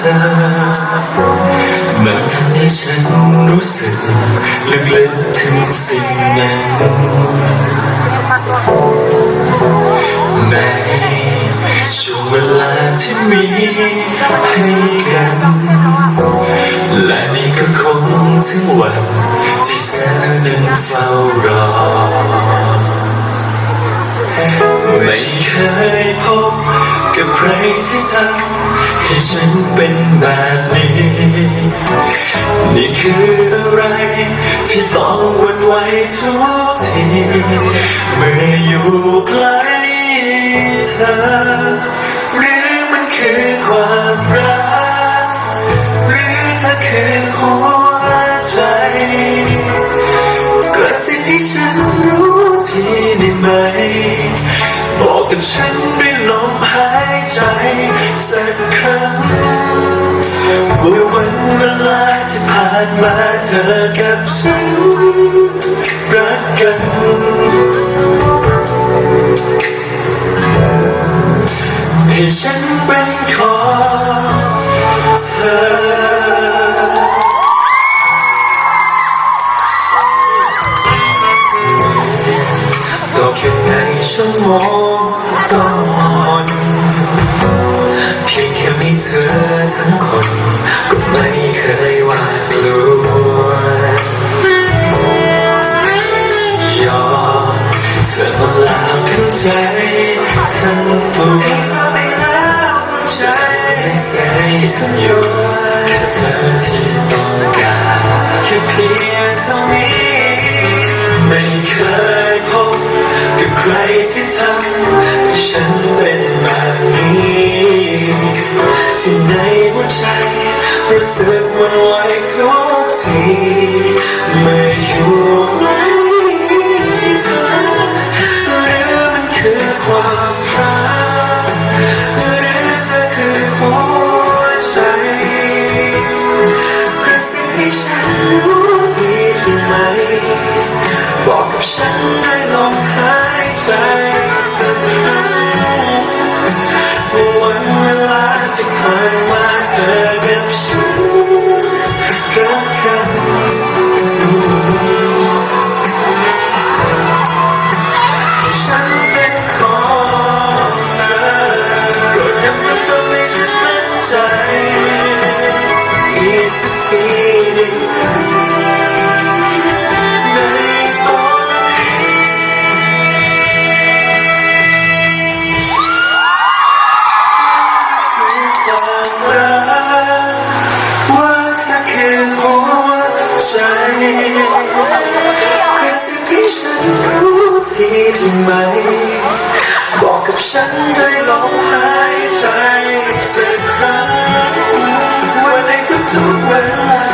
ธอ มันทำให้ฉันรู้สึก ลึกๆถึงสิ่งนั้น ในช่วงเวลาที่มีให้กัน และนี่ก็คงถึงวัน ที่เธอนั้นเฝ้ารอ ไม่เคยพบ กับใครที่ทำให้ฉันเป็นแบบนี้ นี่คืออะไร ที่ต้องวันไหวทุกที เมื่ออยู่ใกล้เธอ หรือมันคือความรัก หรือเธอคือหัวใจกระซิบให้ฉันรู้ทีได้ไหม บอกกับฉันด้วย ว่าวันเวลาที่ผ่านมาเธอกับฉันรักกัน ให้ฉันเป็นของเธอก็แค่ในชั่วโมงก่อนเพียงแค่มีเธอทั้ง ไม่เคยหวาดกลัวยอมเธอมาลาทั้งใจทั้งตัวให้เธอไปแล้วสักใจใช่ทั้งอยู่แค่เธอที่ต้องการแค่เพียงเท่านี้ ไม่เคยพบกับใครที่ทำให้ฉัน รู้สึกหวันไหวทุกทีเมื่ออยู่ใกล้เธอหรือมันคือความรักหรือเธอคือหัวใจกระซิบให้ฉันรู้ทีได้ไหมบอกกับฉันด้วยลม ฉันรู้ทีได้ไหม บอกกับฉันด้วยลมหายใจสักครั้งว่าในทุกๆเวลา